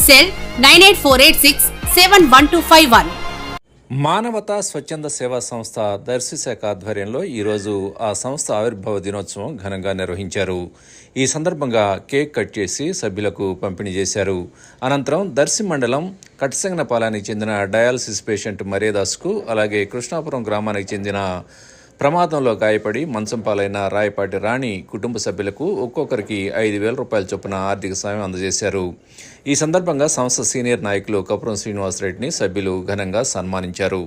Cell nine eight four eight six seven one two five one. మానవతా స్వచ్ఛంద సేవా సంస్థ దర్శి శాఖ ఆధ్వర్యంలో ఈరోజు ఆ సంస్థ ఆవిర్భావ దినోత్సవం ఘనంగా నిర్వహించారు. ఈ సందర్భంగా కేక్ కట్ చేసి సభ్యులకు పంపిణీ చేశారు. అనంతరం దర్శి మండలం కట్సంగనపాలానికి చెందిన డయాలసిస్ పేషెంట్ మరేదాస్కు అలాగే కృష్ణాపురం గ్రామానికి చెందిన ప్రమాదంలో గాయపడి మంచం పాలైన రాయపాటి రాణి కుటుంబ సభ్యులకు ఒక్కొక్కరికి ఐదు వేల రూపాయల చొప్పున ఆర్థిక సాయం అందజేశారు. ఈ సందర్భంగా సంస్థ సీనియర్ నాయకులు కపురం శ్రీనివాసరెడ్డిని సభ్యులు ఘనంగా సన్మానించారు.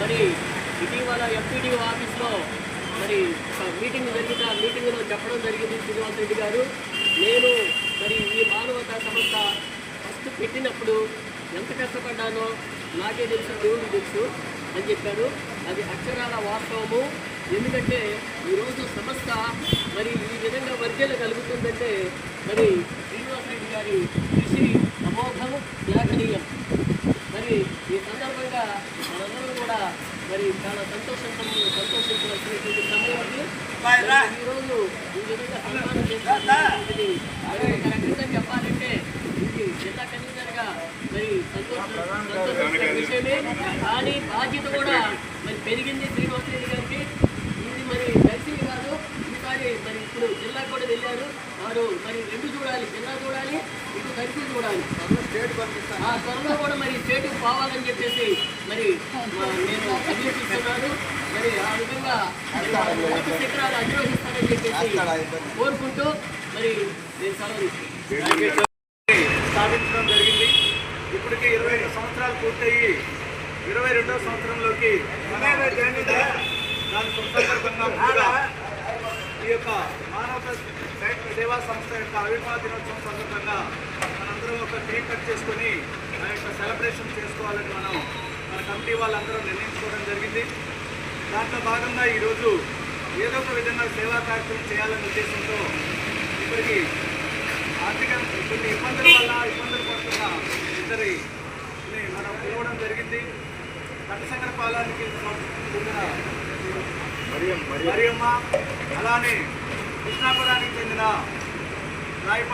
మరి ఇటీవల ఆఫీస్లో మరి మీటింగ్ మీటింగ్లో చెప్పడం జరిగింది శ్రీనివాస్ రెడ్డి గారు. నేను మరి ఈ మానవతా సంస్థ ఫస్ట్ పెట్టినప్పుడు ఎంత కష్టపడ్డానో నాకే తెలుసు దేవుడికి తెలుసు. అని చెప్పారు. అది అక్షరాల వాస్తవము. ఎందుకంటే ఈరోజు సంస్థ మరి ఈ విధంగా వర్గేలు కలుగుతుందంటే మరి శ్రీనివాస్ రెడ్డి గారి కృషి అమోఘం శ్లాఘనీయం మరి ఈ సందర్భంగా మనందరం కూడా మరి చాలా సంతోషంతో సంతోషించవలసినటువంటి సమయంలో ఈరోజు ఈ విధంగా సన్మానం చేసినటువంటిది చెప్పాలి ఒక రకంగా చెప్పాలంటే ఇది జిల్లా కన్వీనర్గా మరి సంతోషం సంతోషించిన విషయమే కానీ బాధ్యత కూడా మరి పెరిగింది శ్రీనివాస రెడ్డి గారికి. ఇది మరి కలిసి కాదు. ఈసారి మరి ఇప్పుడు జిల్లా కూడా వెళ్ళారు. వారు మరి రెండు చూడాలి జిల్లా చూడాలి ఇటు కలిసి చూడాలి. ఆ త్వరలో కూడా మరి స్టేట్ పోవాలని చెప్పేసి మరి నేను అభ్యర్థిస్తున్నాను. మరి ఆ విధంగా మరి ఆ శిఖరాలు అధిరోహిస్తానని చెప్పేసి కోరుకుంటూ మరి నేను సెలవు స్థాపించడం జరిగింది. ఇప్పటికే ఇరవై ఐదు సంవత్సరాలు పూర్తయి ఇరవై రెండవ సంవత్సరంలోకి దాని సందర్భంగా కూడా ఈ యొక్క మానవ సేవా సంస్థ యొక్క ఆవిర్భావ దినోత్సవం సందర్భంగా మనందరం ఒక కేక్ కట్ చేసుకొని ఆ యొక్క సెలబ్రేషన్ చేసుకోవాలని మనం మన కమిటీ వాళ్ళందరూ నిర్ణయించుకోవడం జరిగింది. దాంట్లో భాగంగా ఈరోజు ఏదో ఒక విధంగా సేవా కార్యక్రమం చేయాలనే ఉద్దేశంతో ఇప్పటికి ఆర్థిక కొన్ని ఇబ్బందుల వల్ల ఇబ్బందులు ఇద్దరి మనం పిలవడం జరిగింది. కట్టసంగర పాలానికి చెందిన మరియమ్మ అలానే కృష్ణాపురానికి చెందిన రాయపాటి